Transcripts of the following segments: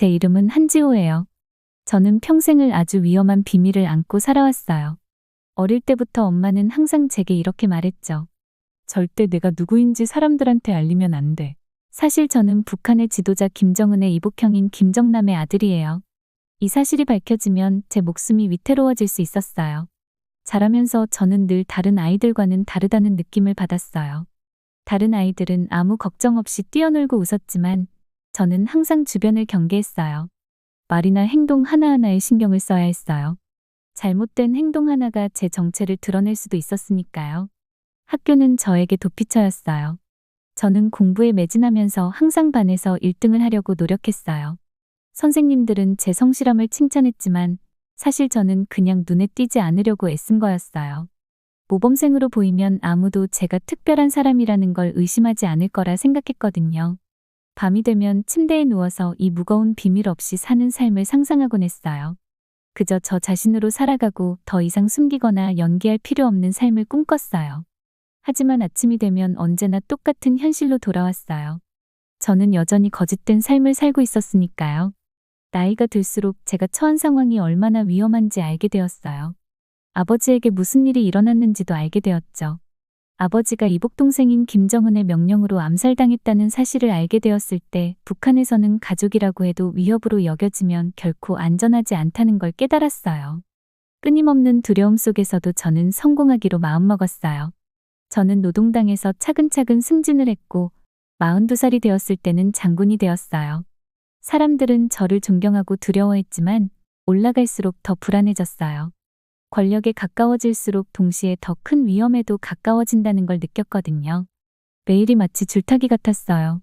제 이름은 한지호예요. 저는 평생을 아주 위험한 비밀을 안고 살아왔어요. 어릴 때부터 엄마는 항상 제게 이렇게 말했죠. 절대 내가 누구인지 사람들한테 알리면 안 돼. 사실 저는 북한의 지도자 김정은의 이복형인 김정남의 아들이에요. 이 사실이 밝혀지면 제 목숨이 위태로워질 수 있었어요. 자라면서 저는 늘 다른 아이들과는 다르다는 느낌을 받았어요. 다른 아이들은 아무 걱정 없이 뛰어놀고 웃었지만 저는 항상 주변을 경계했어요. 말이나 행동 하나하나에 신경을 써야 했어요. 잘못된 행동 하나가 제 정체를 드러낼 수도 있었으니까요. 학교는 저에게 도피처였어요. 저는 공부에 매진하면서 항상 반에서 1등을 하려고 노력했어요. 선생님들은 제 성실함을 칭찬했지만 사실 저는 그냥 눈에 띄지 않으려고 애쓴 거였어요. 모범생으로 보이면 아무도 제가 특별한 사람이라는 걸 의심하지 않을 거라 생각했거든요. 밤이 되면 침대에 누워서 이 무거운 비밀 없이 사는 삶을 상상하곤 했어요. 그저 저 자신으로 살아가고 더 이상 숨기거나 연기할 필요 없는 삶을 꿈꿨어요. 하지만 아침이 되면 언제나 똑같은 현실로 돌아왔어요. 저는 여전히 거짓된 삶을 살고 있었으니까요. 나이가 들수록 제가 처한 상황이 얼마나 위험한지 알게 되었어요. 아버지에게 무슨 일이 일어났는지도 알게 되었죠. 아버지가 이복 동생인 김정은의 명령으로 암살당했다는 사실을 알게 되었을 때 북한에서는 가족이라고 해도 위협으로 여겨지면 결코 안전하지 않다는 걸 깨달았어요. 끊임없는 두려움 속에서도 저는 성공하기로 마음먹었어요. 저는 노동당에서 차근차근 승진을 했고 42살이 되었을 때는 장군이 되었어요. 사람들은 저를 존경하고 두려워했지만 올라갈수록 더 불안해졌어요. 권력에 가까워질수록 동시에 더 큰 위험에도 가까워진다는 걸 느꼈거든요. 매일이 마치 줄타기 같았어요.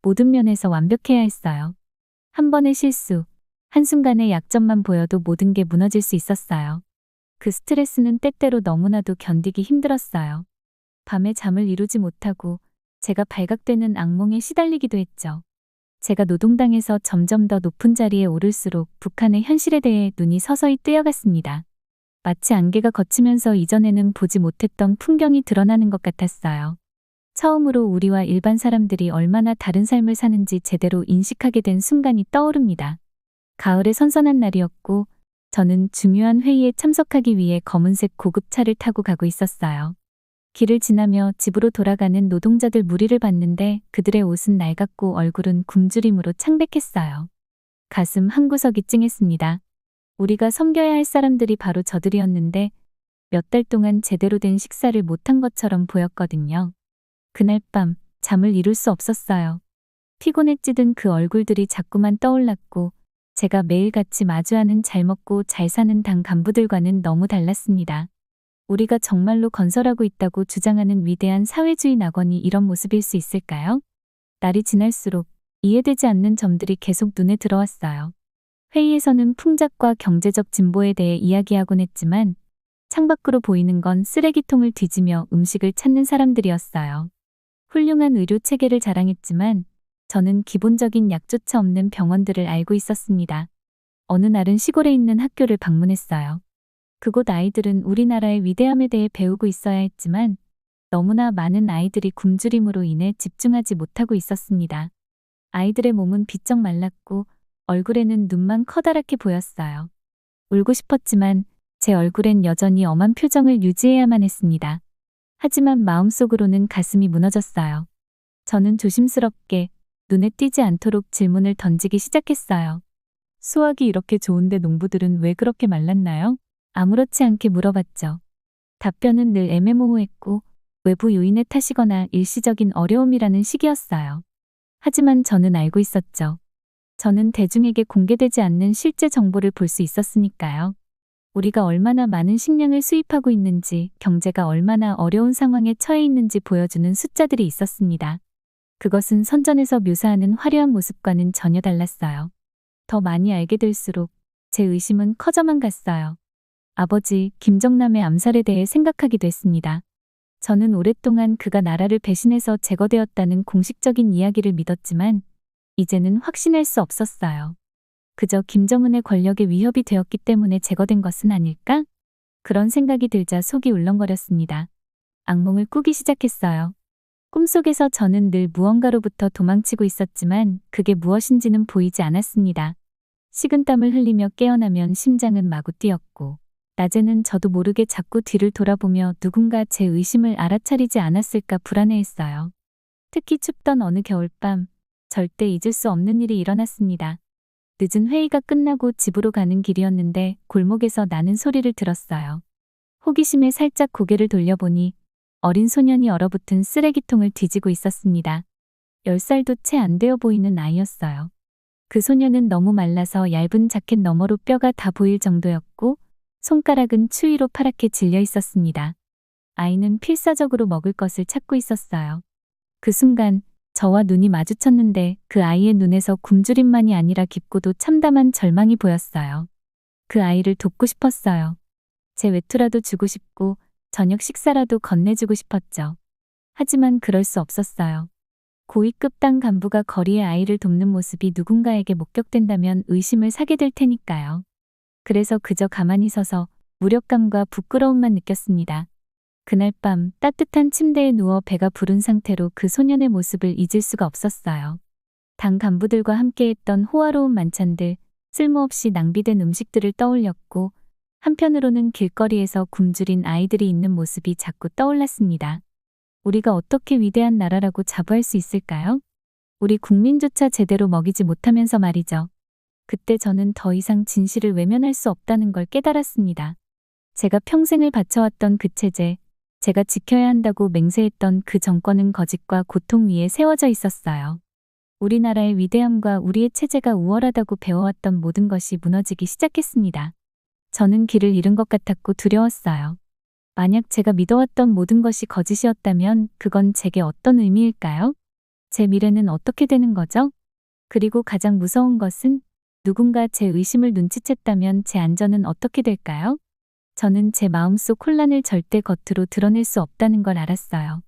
모든 면에서 완벽해야 했어요. 한 번의 실수, 한순간의 약점만 보여도 모든 게 무너질 수 있었어요. 그 스트레스는 때때로 너무나도 견디기 힘들었어요. 밤에 잠을 이루지 못하고 제가 발각되는 악몽에 시달리기도 했죠. 제가 노동당에서 점점 더 높은 자리에 오를수록 북한의 현실에 대해 눈이 서서히 뜨여갔습니다. 마치 안개가 걷히면서 이전에는 보지 못했던 풍경이 드러나는 것 같았어요. 처음으로 우리와 일반 사람들이 얼마나 다른 삶을 사는지 제대로 인식하게 된 순간이 떠오릅니다. 가을의 선선한 날이었고 저는 중요한 회의에 참석하기 위해 검은색 고급차를 타고 가고 있었어요. 길을 지나며 집으로 돌아가는 노동자들 무리를 봤는데 그들의 옷은 낡았고 얼굴은 굶주림으로 창백했어요. 가슴 한 구석이 찡했습니다. 우리가 섬겨야 할 사람들이 바로 저들이었는데 몇 달 동안 제대로 된 식사를 못한 것처럼 보였거든요. 그날 밤 잠을 이룰 수 없었어요. 피곤에 찌든 그 얼굴들이 자꾸만 떠올랐고 제가 매일같이 마주하는 잘 먹고 잘 사는 당 간부들과는 너무 달랐습니다. 우리가 정말로 건설하고 있다고 주장하는 위대한 사회주의 낙원이 이런 모습일 수 있을까요? 날이 지날수록 이해되지 않는 점들이 계속 눈에 들어왔어요. 회의에서는 풍작과 경제적 진보에 대해 이야기하곤 했지만 창밖으로 보이는 건 쓰레기통을 뒤지며 음식을 찾는 사람들이었어요. 훌륭한 의료 체계를 자랑했지만 저는 기본적인 약조차 없는 병원들을 알고 있었습니다. 어느 날은 시골에 있는 학교를 방문했어요. 그곳 아이들은 우리나라의 위대함에 대해 배우고 있어야 했지만 너무나 많은 아이들이 굶주림으로 인해 집중하지 못하고 있었습니다. 아이들의 몸은 비쩍 말랐고 얼굴에는 눈만 커다랗게 보였어요. 울고 싶었지만 제 얼굴엔 여전히 엄한 표정을 유지해야만 했습니다. 하지만 마음속으로는 가슴이 무너졌어요. 저는 조심스럽게 눈에 띄지 않도록 질문을 던지기 시작했어요. 수학이 이렇게 좋은데 농부들은 왜 그렇게 말랐나요? 아무렇지 않게 물어봤죠. 답변은 늘 애매모호했고 외부 요인의 탓이거나 일시적인 어려움이라는 식이었어요. 하지만 저는 알고 있었죠. 저는 대중에게 공개되지 않는 실제 정보를 볼 수 있었으니까요. 우리가 얼마나 많은 식량을 수입하고 있는지, 경제가 얼마나 어려운 상황에 처해 있는지 보여주는 숫자들이 있었습니다. 그것은 선전에서 묘사하는 화려한 모습과는 전혀 달랐어요. 더 많이 알게 될수록 제 의심은 커져만 갔어요. 아버지 김정남의 암살에 대해 생각하기도 했습니다. 저는 오랫동안 그가 나라를 배신해서 제거되었다는 공식적인 이야기를 믿었지만 이제는 확신할 수 없었어요. 그저 김정은의 권력에 위협이 되었기 때문에 제거된 것은 아닐까? 그런 생각이 들자 속이 울렁거렸습니다. 악몽을 꾸기 시작했어요. 꿈속에서 저는 늘 무언가로부터 도망치고 있었지만 그게 무엇인지는 보이지 않았습니다. 식은땀을 흘리며 깨어나면 심장은 마구 뛰었고, 낮에는 저도 모르게 자꾸 뒤를 돌아보며 누군가 제 의심을 알아차리지 않았을까 불안해했어요. 특히 춥던 어느 겨울밤, 절대 잊을 수 없는 일이 일어났습니다. 늦은 회의가 끝나고 집으로 가는 길이었는데 골목에서 나는 소리를 들었어요. 호기심에 살짝 고개를 돌려보니 어린 소년이 얼어붙은 쓰레기통을 뒤지고 있었습니다. 10살도 채 안 되어 보이는 아이였어요. 그 소년은 너무 말라서 얇은 자켓 너머로 뼈가 다 보일 정도였고 손가락은 추위로 파랗게 질려 있었습니다. 아이는 필사적으로 먹을 것을 찾고 있었어요. 그 순간 저와 눈이 마주쳤는데 그 아이의 눈에서 굶주림만이 아니라 깊고도 참담한 절망이 보였어요. 그 아이를 돕고 싶었어요. 제 외투라도 주고 싶고 저녁 식사라도 건네주고 싶었죠. 하지만 그럴 수 없었어요. 고위급 당 간부가 거리에 아이를 돕는 모습이 누군가에게 목격된다면 의심을 사게 될 테니까요. 그래서 그저 가만히 서서 무력감과 부끄러움만 느꼈습니다. 그날 밤 따뜻한 침대에 누워 배가 부른 상태로 그 소년의 모습을 잊을 수가 없었어요. 당 간부들과 함께했던 호화로운 만찬들, 쓸모없이 낭비된 음식들을 떠올렸고, 한편으로는 길거리에서 굶주린 아이들이 있는 모습이 자꾸 떠올랐습니다. 우리가 어떻게 위대한 나라라고 자부할 수 있을까요? 우리 국민조차 제대로 먹이지 못하면서 말이죠. 그때 저는 더 이상 진실을 외면할 수 없다는 걸 깨달았습니다. 제가 평생을 바쳐왔던 그 체제, 제가 지켜야 한다고 맹세했던 그 정권은 거짓과 고통 위에 세워져 있었어요. 우리나라의 위대함과 우리의 체제가 우월하다고 배워왔던 모든 것이 무너지기 시작했습니다. 저는 길을 잃은 것 같았고 두려웠어요. 만약 제가 믿어왔던 모든 것이 거짓이었다면 그건 제게 어떤 의미일까요? 제 미래는 어떻게 되는 거죠? 그리고 가장 무서운 것은 누군가 제 의심을 눈치챘다면 제 안전은 어떻게 될까요? 저는 제 마음속 혼란을 절대 겉으로 드러낼 수 없다는 걸 알았어요.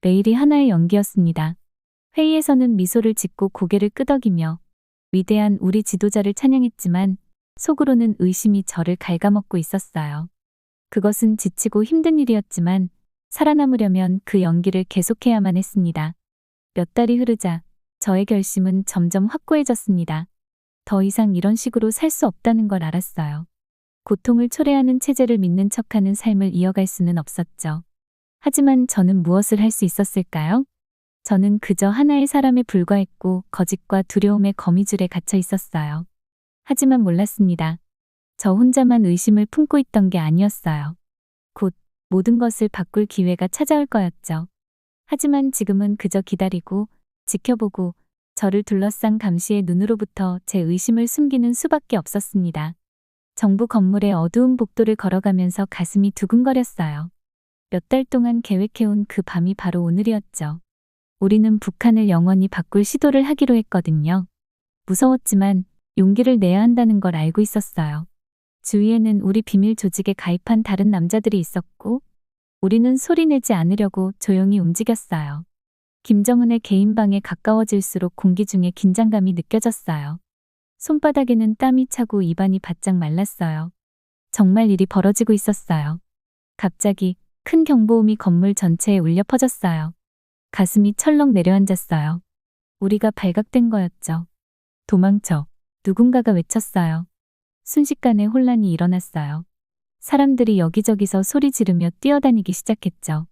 매일이 하나의 연기였습니다. 회의에서는 미소를 짓고 고개를 끄덕이며 위대한 우리 지도자를 찬양했지만 속으로는 의심이 저를 갉아먹고 있었어요. 그것은 지치고 힘든 일이었지만 살아남으려면 그 연기를 계속해야만 했습니다. 몇 달이 흐르자 저의 결심은 점점 확고해졌습니다. 더 이상 이런 식으로 살 수 없다는 걸 알았어요. 고통을 초래하는 체제를 믿는 척하는 삶을 이어갈 수는 없었죠. 하지만 저는 무엇을 할 수 있었을까요? 저는 그저 하나의 사람에 불과했고 거짓과 두려움의 거미줄에 갇혀 있었어요. 하지만 몰랐습니다. 저 혼자만 의심을 품고 있던 게 아니었어요. 곧 모든 것을 바꿀 기회가 찾아올 거였죠. 하지만 지금은 그저 기다리고 지켜보고 저를 둘러싼 감시의 눈으로부터 제 의심을 숨기는 수밖에 없었습니다. 정부 건물의 어두운 복도를 걸어가면서 가슴이 두근거렸어요. 몇 달 동안 계획해온 그 밤이 바로 오늘이었죠. 우리는 북한을 영원히 바꿀 시도를 하기로 했거든요. 무서웠지만 용기를 내야 한다는 걸 알고 있었어요. 주위에는 우리 비밀 조직에 가입한 다른 남자들이 있었고, 우리는 소리내지 않으려고 조용히 움직였어요. 김정은의 개인 방에 가까워질수록 공기 중에 긴장감이 느껴졌어요. 손바닥에는 땀이 차고 입안이 바짝 말랐어요. 정말 일이 벌어지고 있었어요. 갑자기 큰 경보음이 건물 전체에 울려 퍼졌어요. 가슴이 철렁 내려앉았어요. 우리가 발각된 거였죠. 도망쳐. 누군가가 외쳤어요. 순식간에 혼란이 일어났어요. 사람들이 여기저기서 소리 지르며 뛰어다니기 시작했죠.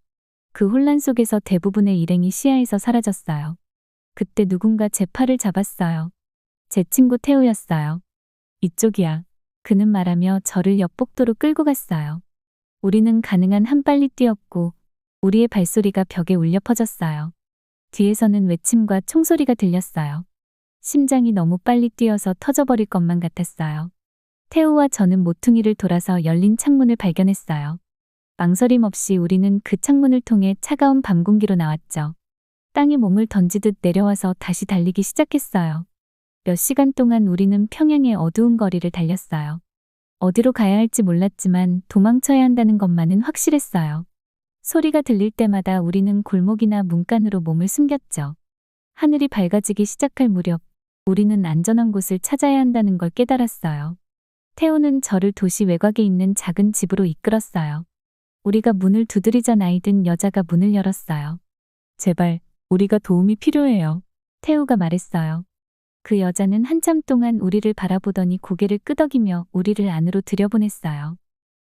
그 혼란 속에서 대부분의 일행이 시야에서 사라졌어요. 그때 누군가 제 팔을 잡았어요. 제 친구 태우였어요. 이쪽이야. 그는 말하며 저를 옆복도로 끌고 갔어요. 우리는 가능한 한 빨리 뛰었고 우리의 발소리가 벽에 울려 퍼졌어요. 뒤에서는 외침과 총소리가 들렸어요. 심장이 너무 빨리 뛰어서 터져버릴 것만 같았어요. 태우와 저는 모퉁이를 돌아서 열린 창문을 발견했어요. 망설임 없이 우리는 그 창문을 통해 차가운 밤 공기로 나왔죠. 땅에 몸을 던지듯 내려와서 다시 달리기 시작했어요. 몇 시간 동안 우리는 평양의 어두운 거리를 달렸어요. 어디로 가야 할지 몰랐지만 도망쳐야 한다는 것만은 확실했어요. 소리가 들릴 때마다 우리는 골목이나 문간으로 몸을 숨겼죠. 하늘이 밝아지기 시작할 무렵 우리는 안전한 곳을 찾아야 한다는 걸 깨달았어요. 태우는 저를 도시 외곽에 있는 작은 집으로 이끌었어요. 우리가 문을 두드리자 나이 든 여자가 문을 열었어요. 제발, 우리가 도움이 필요해요. 태우가 말했어요. 그 여자는 한참 동안 우리를 바라보더니 고개를 끄덕이며 우리를 안으로 들여보냈어요.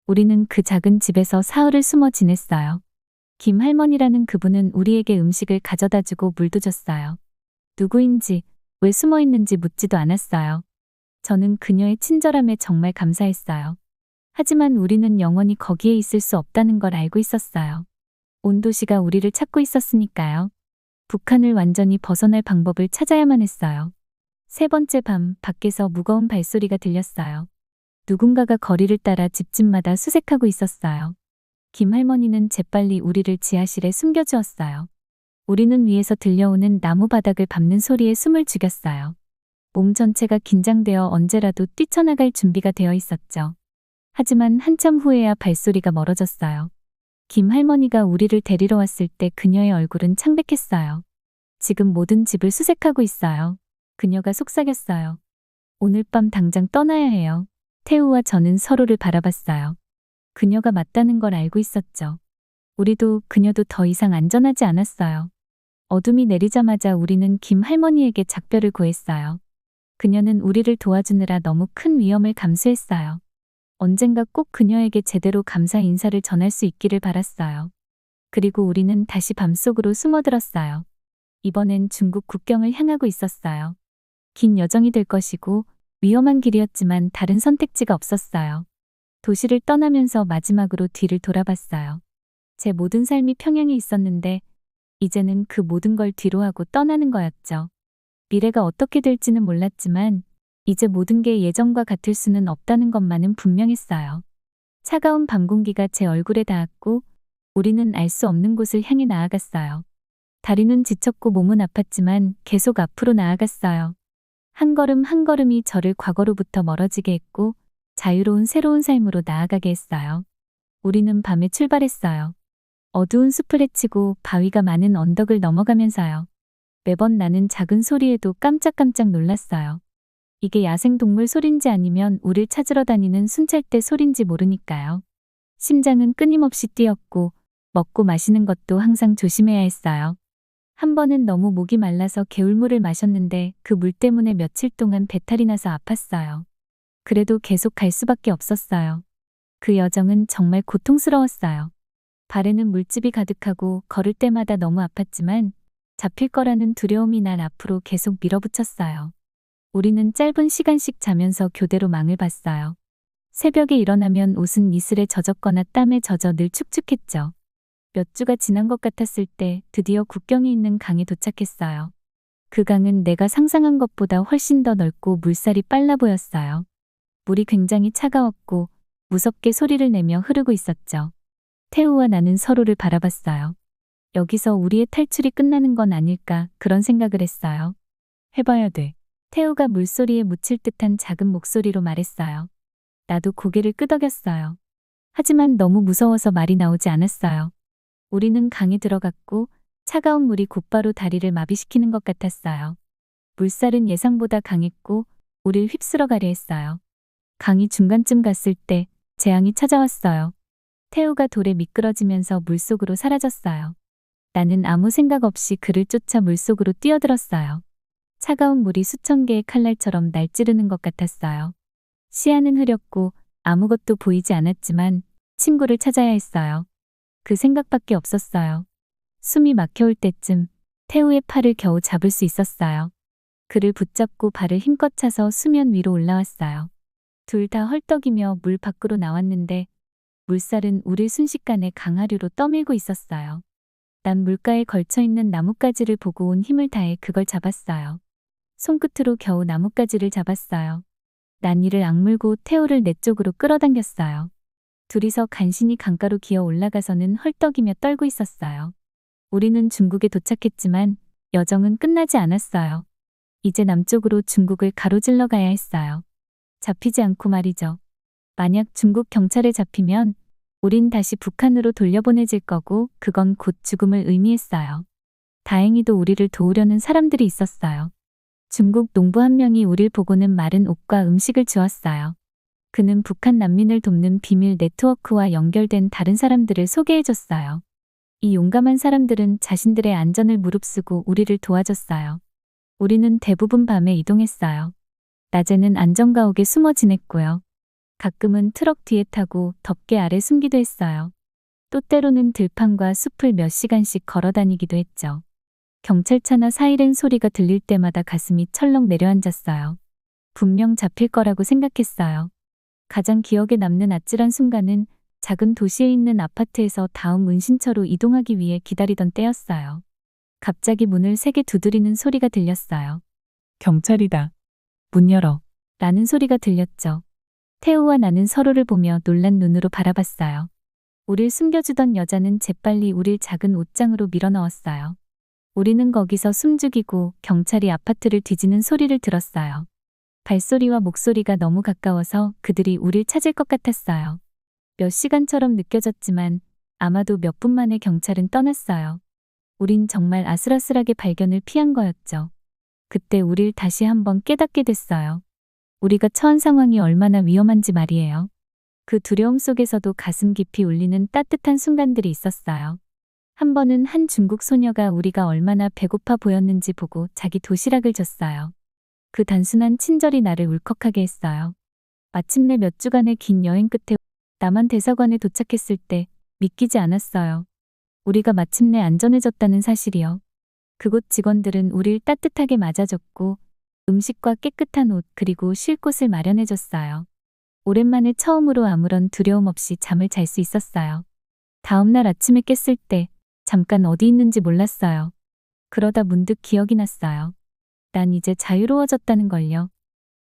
우리는 그 작은 집에서 사흘을 숨어 지냈어요. 김 할머니라는 그분은 우리에게 음식을 가져다 주고 물도 줬어요. 누구인지, 왜 숨어 있는지 묻지도 않았어요. 저는 그녀의 친절함에 정말 감사했어요. 하지만 우리는 영원히 거기에 있을 수 없다는 걸 알고 있었어요. 온 도시가 우리를 찾고 있었으니까요. 북한을 완전히 벗어날 방법을 찾아야만 했어요. 세 번째 밤 밖에서 무거운 발소리가 들렸어요. 누군가가 거리를 따라 집집마다 수색하고 있었어요. 김 할머니는 재빨리 우리를 지하실에 숨겨주었어요. 우리는 위에서 들려오는 나무 바닥을 밟는 소리에 숨을 죽였어요. 몸 전체가 긴장되어 언제라도 뛰쳐나갈 준비가 되어 있었죠. 하지만 한참 후에야 발소리가 멀어졌어요. 김 할머니가 우리를 데리러 왔을 때 그녀의 얼굴은 창백했어요. 지금 모든 집을 수색하고 있어요. 그녀가 속삭였어요. 오늘 밤 당장 떠나야 해요. 태우와 저는 서로를 바라봤어요. 그녀가 맞다는 걸 알고 있었죠. 우리도 그녀도 더 이상 안전하지 않았어요. 어둠이 내리자마자 우리는 김 할머니에게 작별을 구했어요. 그녀는 우리를 도와주느라 너무 큰 위험을 감수했어요. 언젠가 꼭 그녀에게 제대로 감사 인사를 전할 수 있기를 바랐어요. 그리고 우리는 다시 밤속으로 숨어들었어요. 이번엔 중국 국경을 향하고 있었어요. 긴 여정이 될 것이고 위험한 길이었지만 다른 선택지가 없었어요. 도시를 떠나면서 마지막으로 뒤를 돌아봤어요. 제 모든 삶이 평양에 있었는데 이제는 그 모든 걸 뒤로 하고 떠나는 거였죠. 미래가 어떻게 될지는 몰랐지만 이제 모든 게 예전과 같을 수는 없다는 것만은 분명했어요. 차가운 밤 공기가 제 얼굴에 닿았고 우리는 알 수 없는 곳을 향해 나아갔어요. 다리는 지쳤고 몸은 아팠지만 계속 앞으로 나아갔어요. 한 걸음 한 걸음이 저를 과거로부터 멀어지게 했고 자유로운 새로운 삶으로 나아가게 했어요. 우리는 밤에 출발했어요. 어두운 숲을 헤치고 바위가 많은 언덕을 넘어가면서요. 매번 나는 작은 소리에도 깜짝깜짝 놀랐어요. 이게 야생동물 소린지 아니면 우릴 찾으러 다니는 순찰대 소린지 모르니까요. 심장은 끊임없이 뛰었고 먹고 마시는 것도 항상 조심해야 했어요. 한 번은 너무 목이 말라서 개울물을 마셨는데 그 물 때문에 며칠 동안 배탈이 나서 아팠어요. 그래도 계속 갈 수밖에 없었어요. 그 여정은 정말 고통스러웠어요. 발에는 물집이 가득하고 걸을 때마다 너무 아팠지만 잡힐 거라는 두려움이 날 앞으로 계속 밀어붙였어요. 우리는 짧은 시간씩 자면서 교대로 망을 봤어요. 새벽에 일어나면 옷은 이슬에 젖었거나 땀에 젖어 늘 축축했죠. 몇 주가 지난 것 같았을 때 드디어 국경이 있는 강에 도착했어요. 그 강은 내가 상상한 것보다 훨씬 더 넓고 물살이 빨라 보였어요. 물이 굉장히 차가웠고 무섭게 소리를 내며 흐르고 있었죠. 태우와 나는 서로를 바라봤어요. 여기서 우리의 탈출이 끝나는 건 아닐까 그런 생각을 했어요. 해봐야 돼. 태우가 물소리에 묻힐 듯한 작은 목소리로 말했어요. 나도 고개를 끄덕였어요. 하지만 너무 무서워서 말이 나오지 않았어요. 우리는 강에 들어갔고 차가운 물이 곧바로 다리를 마비시키는 것 같았어요. 물살은 예상보다 강했고 우릴 휩쓸어 가려 했어요. 강이 중간쯤 갔을 때 재앙이 찾아왔어요. 태우가 돌에 미끄러지면서 물속으로 사라졌어요. 나는 아무 생각 없이 그를 쫓아 물속으로 뛰어들었어요. 차가운 물이 수천 개의 칼날처럼 날 찌르는 것 같았어요. 시야는 흐렸고 아무것도 보이지 않았지만 친구를 찾아야 했어요. 그 생각밖에 없었어요. 숨이 막혀올 때쯤 태우의 팔을 겨우 잡을 수 있었어요. 그를 붙잡고 발을 힘껏 차서 수면 위로 올라왔어요. 둘 다 헐떡이며 물 밖으로 나왔는데 물살은 우릴 순식간에 강하류로 떠밀고 있었어요. 난 물가에 걸쳐 있는 나뭇가지를 보고 온 힘을 다해 그걸 잡았어요. 손끝으로 겨우 나뭇가지를 잡았어요. 난 이를 악물고 태우를 내 쪽으로 끌어당겼어요. 둘이서 간신히 강가로 기어 올라가서는 헐떡이며 떨고 있었어요. 우리는 중국에 도착했지만 여정은 끝나지 않았어요. 이제 남쪽으로 중국을 가로질러 가야 했어요. 잡히지 않고 말이죠. 만약 중국 경찰에 잡히면 우린 다시 북한으로 돌려보내질 거고 그건 곧 죽음을 의미했어요. 다행히도 우리를 도우려는 사람들이 있었어요. 중국 농부 한 명이 우릴 보고는 마른 옷과 음식을 주었어요. 그는 북한 난민을 돕는 비밀 네트워크와 연결된 다른 사람들을 소개해줬어요. 이 용감한 사람들은 자신들의 안전을 무릅쓰고 우리를 도와줬어요. 우리는 대부분 밤에 이동했어요. 낮에는 안전가옥에 숨어 지냈고요. 가끔은 트럭 뒤에 타고 덮개 아래 숨기도 했어요. 또 때로는 들판과 숲을 몇 시간씩 걸어 다니기도 했죠. 경찰차나 사이렌 소리가 들릴 때마다 가슴이 철렁 내려앉았어요. 분명 잡힐 거라고 생각했어요. 가장 기억에 남는 아찔한 순간은 작은 도시에 있는 아파트에서 다음 은신처로 이동하기 위해 기다리던 때였어요. 갑자기 문을 세게 두드리는 소리가 들렸어요. 경찰이다. 문 열어. 라는 소리가 들렸죠. 태우와 나는 서로를 보며 놀란 눈으로 바라봤어요. 우릴 숨겨주던 여자는 재빨리 우릴 작은 옷장으로 밀어넣었어요. 우리는 거기서 숨죽이고 경찰이 아파트를 뒤지는 소리를 들었어요. 발소리와 목소리가 너무 가까워서 그들이 우릴 찾을 것 같았어요. 몇 시간처럼 느껴졌지만 아마도 몇 분 만에 경찰은 떠났어요. 우린 정말 아슬아슬하게 발견을 피한 거였죠. 그때 우릴 다시 한번 깨닫게 됐어요. 우리가 처한 상황이 얼마나 위험한지 말이에요. 그 두려움 속에서도 가슴 깊이 울리는 따뜻한 순간들이 있었어요. 한 번은 한 중국 소녀가 우리가 얼마나 배고파 보였는지 보고 자기 도시락을 줬어요. 그 단순한 친절이 나를 울컥하게 했어요. 마침내 몇 주간의 긴 여행 끝에 남한 대사관에 도착했을 때 믿기지 않았어요. 우리가 마침내 안전해졌다는 사실이요. 그곳 직원들은 우릴 따뜻하게 맞아줬고 음식과 깨끗한 옷 그리고 쉴 곳을 마련해줬어요. 오랜만에 처음으로 아무런 두려움 없이 잠을 잘 수 있었어요. 다음날 아침에 깼을 때 잠깐 어디 있는지 몰랐어요. 그러다 문득 기억이 났어요. 난 이제 자유로워졌다는 걸요.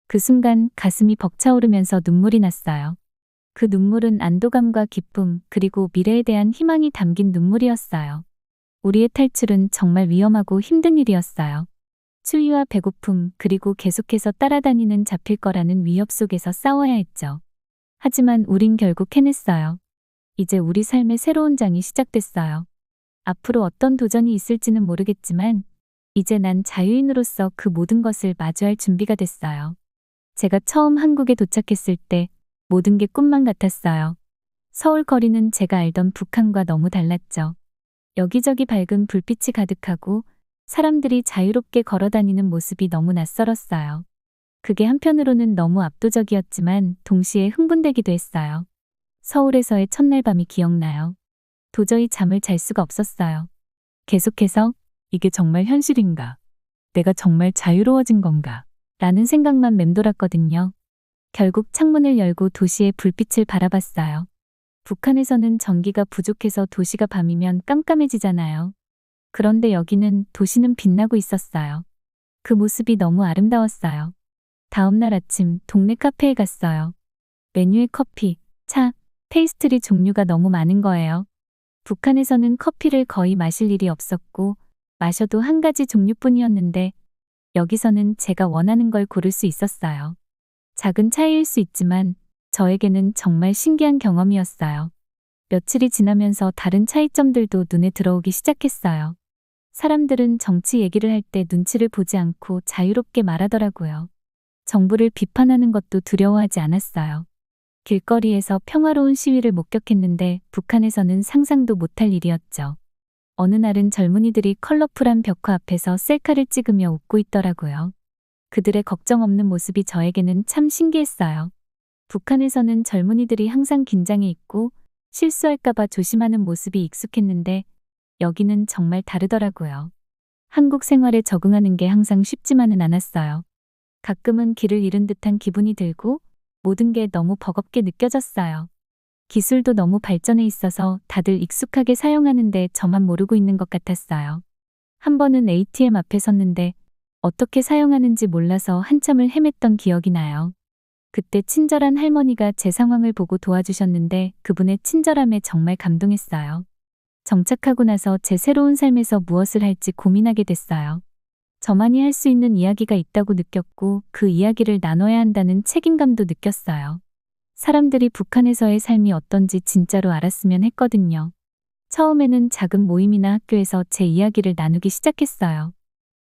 그 순간 가슴이 벅차오르면서 눈물이 났어요. 그 눈물은 안도감과 기쁨 그리고 미래에 대한 희망이 담긴 눈물이었어요. 우리의 탈출은 정말 위험하고 힘든 일이었어요. 추위와 배고픔 그리고 계속해서 따라다니는 잡힐 거라는 위협 속에서 싸워야 했죠. 하지만 우린 결국 해냈어요. 이제 우리 삶의 새로운 장이 시작됐어요. 앞으로 어떤 도전이 있을지는 모르겠지만 이제 난 자유인으로서 그 모든 것을 마주할 준비가 됐어요. 제가 처음 한국에 도착했을 때 모든 게 꿈만 같았어요. 서울 거리는 제가 알던 북한과 너무 달랐죠. 여기저기 밝은 불빛이 가득하고 사람들이 자유롭게 걸어 다니는 모습이 너무 낯설었어요. 그게 한편으로는 너무 압도적이었지만 동시에 흥분되기도 했어요. 서울에서의 첫날 밤이 기억나요. 도저히 잠을 잘 수가 없었어요. 계속해서 이게 정말 현실인가? 내가 정말 자유로워진 건가? 라는 생각만 맴돌았거든요. 결국 창문을 열고 도시의 불빛을 바라봤어요. 북한에서는 전기가 부족해서 도시가 밤이면 깜깜해지잖아요. 그런데 여기는 도시는 빛나고 있었어요. 그 모습이 너무 아름다웠어요. 다음날 아침 동네 카페에 갔어요. 메뉴에 커피, 차, 페이스트리 종류가 너무 많은 거예요. 북한에서는 커피를 거의 마실 일이 없었고 마셔도 한 가지 종류뿐이었는데 여기서는 제가 원하는 걸 고를 수 있었어요. 작은 차이일 수 있지만 저에게는 정말 신기한 경험이었어요. 며칠이 지나면서 다른 차이점들도 눈에 들어오기 시작했어요. 사람들은 정치 얘기를 할 때 눈치를 보지 않고 자유롭게 말하더라고요. 정부를 비판하는 것도 두려워하지 않았어요. 길거리에서 평화로운 시위를 목격했는데 북한에서는 상상도 못할 일이었죠. 어느 날은 젊은이들이 컬러풀한 벽화 앞에서 셀카를 찍으며 웃고 있더라고요. 그들의 걱정 없는 모습이 저에게는 참 신기했어요. 북한에서는 젊은이들이 항상 긴장해 있고 실수할까봐 조심하는 모습이 익숙했는데 여기는 정말 다르더라고요. 한국 생활에 적응하는 게 항상 쉽지만은 않았어요. 가끔은 길을 잃은 듯한 기분이 들고 모든 게 너무 버겁게 느껴졌어요. 기술도 너무 발전해 있어서 다들 익숙하게 사용하는데 저만 모르고 있는 것 같았어요. 한 번은 ATM 앞에 섰는데 어떻게 사용하는지 몰라서 한참을 헤맸던 기억이 나요. 그때 친절한 할머니가 제 상황을 보고 도와주셨는데 그분의 친절함에 정말 감동했어요. 정착하고 나서 제 새로운 삶에서 무엇을 할지 고민하게 됐어요. 저만이 할 수 있는 이야기가 있다고 느꼈고 그 이야기를 나눠야 한다는 책임감도 느꼈어요. 사람들이 북한에서의 삶이 어떤지 진짜로 알았으면 했거든요. 처음에는 작은 모임이나 학교에서 제 이야기를 나누기 시작했어요.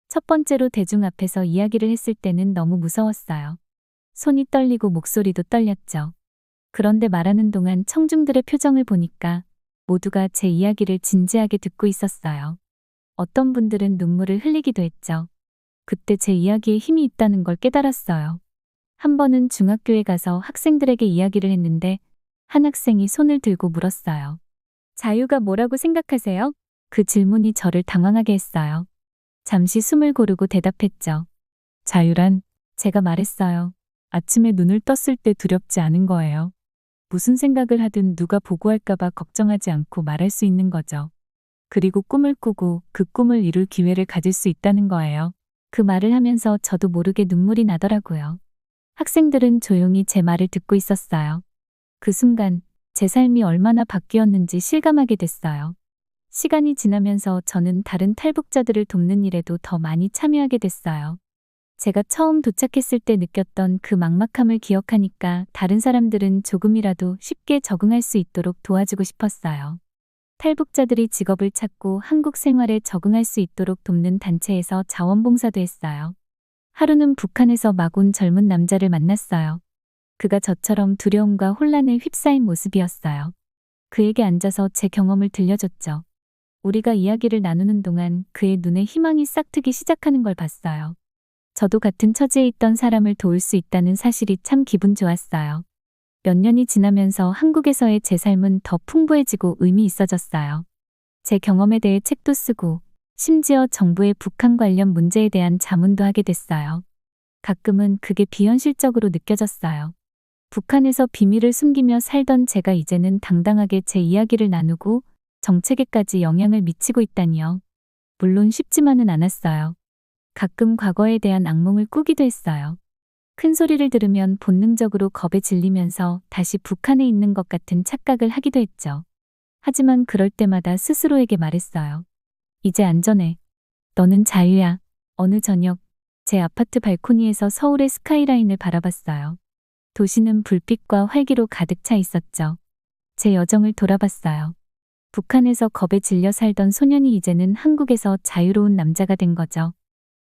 첫 번째로 대중 앞에서 이야기를 했을 때는 너무 무서웠어요. 손이 떨리고 목소리도 떨렸죠. 그런데 말하는 동안 청중들의 표정을 보니까 모두가 제 이야기를 진지하게 듣고 있었어요. 어떤 분들은 눈물을 흘리기도 했죠. 그때 제 이야기에 힘이 있다는 걸 깨달았어요. 한 번은 중학교에 가서 학생들에게 이야기를 했는데 한 학생이 손을 들고 물었어요. 자유가 뭐라고 생각하세요? 그 질문이 저를 당황하게 했어요. 잠시 숨을 고르고 대답했죠. 자유란 제가 말했어요. 아침에 눈을 떴을 때 두렵지 않은 거예요. 무슨 생각을 하든 누가 보고할까봐 걱정하지 않고 말할 수 있는 거죠. 그리고 꿈을 꾸고 그 꿈을 이룰 기회를 가질 수 있다는 거예요. 그 말을 하면서 저도 모르게 눈물이 나더라고요. 학생들은 조용히 제 말을 듣고 있었어요. 그 순간 제 삶이 얼마나 바뀌었는지 실감하게 됐어요. 시간이 지나면서 저는 다른 탈북자들을 돕는 일에도 더 많이 참여하게 됐어요. 제가 처음 도착했을 때 느꼈던 그 막막함을 기억하니까 다른 사람들은 조금이라도 쉽게 적응할 수 있도록 도와주고 싶었어요. 탈북자들이 직업을 찾고 한국 생활에 적응할 수 있도록 돕는 단체에서 자원봉사도 했어요. 하루는 북한에서 막 온 젊은 남자를 만났어요. 그가 저처럼 두려움과 혼란에 휩싸인 모습이었어요. 그에게 앉아서 제 경험을 들려줬죠. 우리가 이야기를 나누는 동안 그의 눈에 희망이 싹트기 시작하는 걸 봤어요. 저도 같은 처지에 있던 사람을 도울 수 있다는 사실이 참 기분 좋았어요. 몇 년이 지나면서 한국에서의 제 삶은 더 풍부해지고 의미 있어졌어요. 제 경험에 대해 책도 쓰고 심지어 정부의 북한 관련 문제에 대한 자문도 하게 됐어요. 가끔은 그게 비현실적으로 느껴졌어요. 북한에서 비밀을 숨기며 살던 제가 이제는 당당하게 제 이야기를 나누고 정책에까지 영향을 미치고 있다니요. 물론 쉽지만은 않았어요. 가끔 과거에 대한 악몽을 꾸기도 했어요. 큰 소리를 들으면 본능적으로 겁에 질리면서 다시 북한에 있는 것 같은 착각을 하기도 했죠. 하지만 그럴 때마다 스스로에게 말했어요. 이제 안전해. 너는 자유야. 어느 저녁, 제 아파트 발코니에서 서울의 스카이라인을 바라봤어요. 도시는 불빛과 활기로 가득 차 있었죠. 제 여정을 돌아봤어요. 북한에서 겁에 질려 살던 소년이 이제는 한국에서 자유로운 남자가 된 거죠.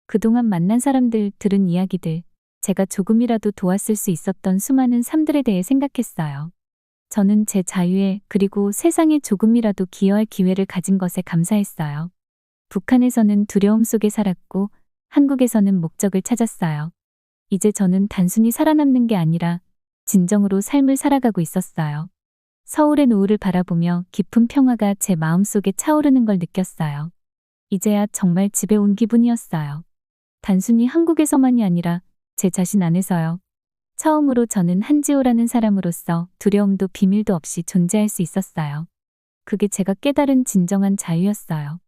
그동안 만난 사람들, 들은 이야기들, 제가 조금이라도 도왔을 수 있었던 수많은 삶들에 대해 생각했어요. 저는 제 자유에 그리고 세상에 조금이라도 기여할 기회를 가진 것에 감사했어요. 북한에서는 두려움 속에 살았고 한국에서는 목적을 찾았어요. 이제 저는 단순히 살아남는 게 아니라 진정으로 삶을 살아가고 있었어요. 서울의 노을을 바라보며 깊은 평화가 제 마음속에 차오르는 걸 느꼈어요. 이제야 정말 집에 온 기분이었어요. 단순히 한국에서만이 아니라 제 자신 안에서요. 처음으로 저는 한지호라는 사람으로서 두려움도 비밀도 없이 존재할 수 있었어요. 그게 제가 깨달은 진정한 자유였어요.